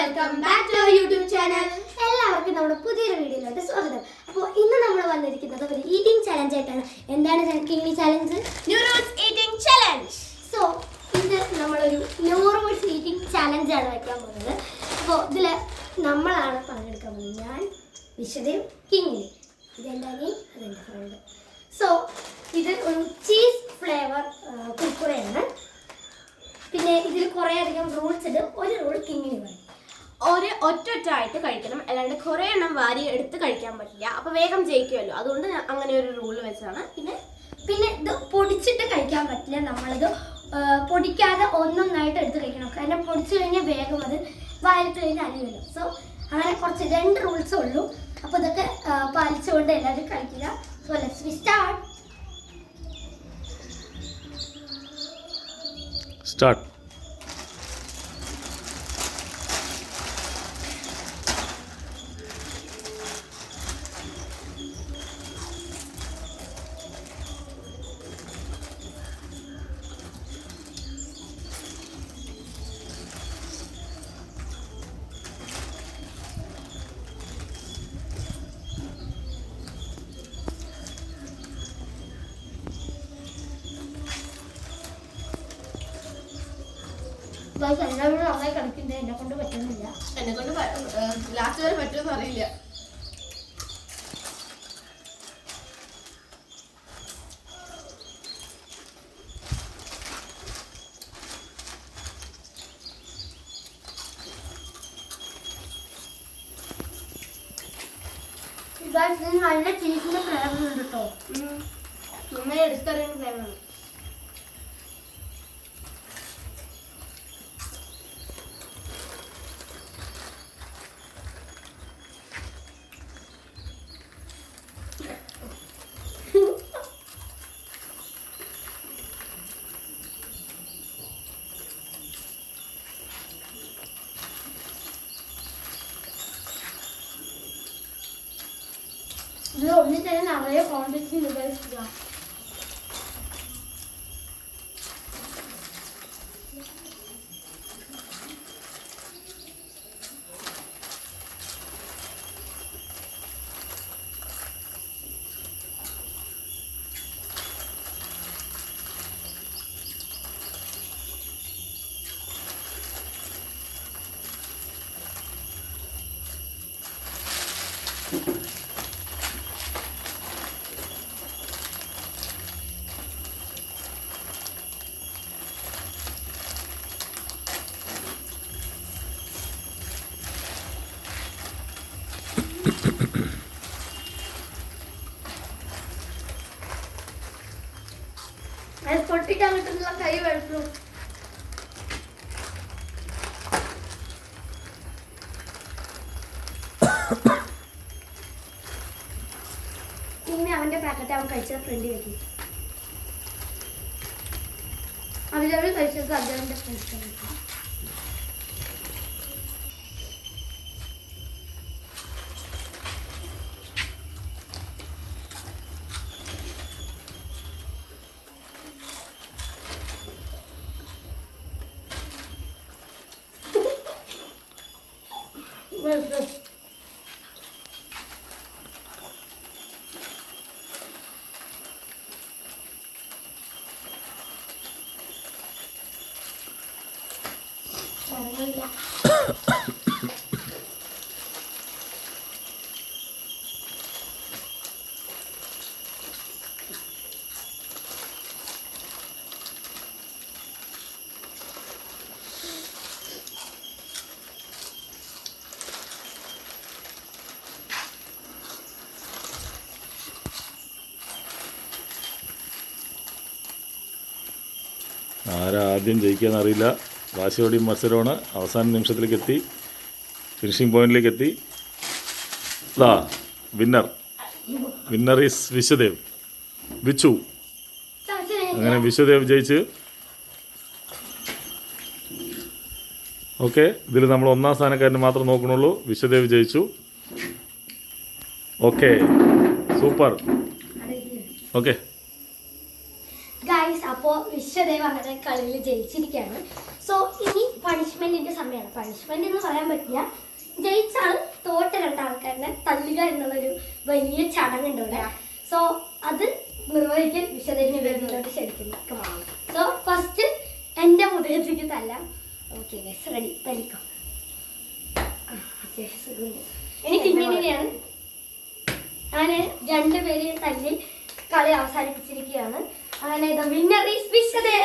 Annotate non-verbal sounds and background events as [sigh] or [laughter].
Welcome back to YouTube channel എല്ലാവർക്കും നമ്മുടെ പുതിയൊരു വീഡിയോയിലോട്ട് സ്വാഗതം. അപ്പോൾ ഇന്ന് നമ്മൾ വന്നിരിക്കുന്നത് ഒരു ഈറ്റിംഗ് ചലഞ്ച് ആയിട്ടാണ്. എന്താണ് കിങ്ങി ചലഞ്ച് ന്യൂറോസ് ഈറ്റിംഗ് ചലഞ്ച് സോ ഇത് നമ്മളൊരു ന്യൂറോസ് ഈറ്റിംഗ് ചലഞ്ച് ആണ് വയ്ക്കാൻ പോകുന്നത്. അപ്പോൾ ഇതിൽ നമ്മളാണ് പങ്കെടുക്കാൻ പോകുന്നത്. ഞാൻ വിശദയും കിങ്ങിനി ഇതെന്റെ അനിയൻ അതെന്റെ ഫ്രണ്ട് സോ ഇത് ഒരു ചീസ് ഫ്ലേവർ കുക്കുറയാണ് പിന്നെ ഇതിൽ കുറേ അധികം റൂൾസ് ഉണ്ട്. ഒരു റൂൾ കിങ്ങിന് പറയും ഒരു ഒറ്റൊറ്റായിട്ട് കഴിക്കണം. അല്ലാണ്ട് കുറേ എണ്ണം വാരി എടുത്ത് കഴിക്കാൻ പറ്റില്ല. അപ്പൊ വേഗം ജയിക്കുമല്ലോ. അതുകൊണ്ട് അങ്ങനെ ഒരു റൂൾ വെച്ചാണ് പിന്നെ പിന്നെ ഇത് പൊടിച്ചിട്ട് കഴിക്കാൻ പറ്റില്ല. നമ്മളിത് പൊടിക്കാതെ ഒന്നൊന്നായിട്ട് എടുത്ത് കഴിക്കണം. കാരണം പൊടിച്ചു കഴിഞ്ഞാൽ വേഗം അത് വായിലിട്ട് കഴിഞ്ഞാൽ അലിയല്ലോ സോ അങ്ങനെ കുറച്ച് രണ്ട് റൂൾസേ ഉള്ളൂ. അപ്പോൾ ഇതൊക്കെ പാലിച്ചുകൊണ്ട് എല്ലാവരും കഴിക്കുക. സോ ലെറ്റ്സ് സ്റ്റാർട്ട് സ്റ്റാർട്ട് എല്ലാവരും നന്നായി കളിക്കുന്നത് എന്നെ കൊണ്ട് പറ്റുന്നില്ല. എന്നെ കൊണ്ട് ലാസ്റ്റ് വരെ പറ്റുമെന്ന് അറിയില്ല. നല്ല ചീസിന്റെ ഫ്ലേവർ ഉണ്ട് കേട്ടോ നന്നായി എടുത്തറിയുന്ന 我们的家人哪个也好这心 പൊട്ടിക്കാൻ കിട്ടുന്നുള്ള കൈ വെളുത്തു പിന്നെ അവന്റെ പാക്കറ്റ് അവൻ കഴിച്ച ഫ്രണ്ട് വെക്കി അവരവർ കഴിച്ചത് അവരവന്റെ ഫ്രണ്ട്സ് വെളുത്തു അറിയില്ല [laughs] ആരാ ആദ്യം ജയിക്കാന്ന് അറിയില്ല. വാശിയോടി മത്സരമാണ്. അവസാന നിമിഷത്തിലേക്ക് എത്തി ഫിനിഷിംഗ് പോയിന്റിലേക്ക് എത്തി ദാ winner winner is Vishwadev. Vichu. അങ്ങനെ വിശ്വദേവ് ജയിച്ച്. ഓക്കെ ഇതിൽ നമ്മൾ ഒന്നാം സ്ഥാനക്കാരന് മാത്രം നോക്കണുള്ളൂ. വിശ്വദേവ് ജയിച്ചു. Okay super. ഓക്കെ. അപ്പോൾ വിശ്വദേവ് അങ്ങനെ കളിയിൽ ജയിച്ചിരിക്കുകയാണ്. സോ ഇനി പണിഷ്മെന്റിന്റെ സമയമാണ് പണിഷ്മെന്റ് എന്ന് പറയാൻ പറ്റില്ല ജയിച്ചാൽ തോറ്റ രണ്ടാൾക്കാരനെ തല്ലുക എന്നുള്ളൊരു വലിയ ചടങ്ങുണ്ട് ഇവിടെ. സോ അത് നിർവഹിക്കാൻ വിശ്വദേവിന് വേദിയിലോട്ട് ശരിക്കും സോ ഫസ്റ്റ് എന്റെ മുതലത്തേക്ക് തല്ലാം. ഓക്കെ റെഡി തലിക്കോ എനിക്ക് ഇങ്ങനെയാണ്. ഞാൻ രണ്ടുപേരെയും തല്ലി കളി അവസാനിപ്പിച്ചിരിക്കുകയാണ്. അങ്ങനെ വിന്നർ ഈസ് വിശദേ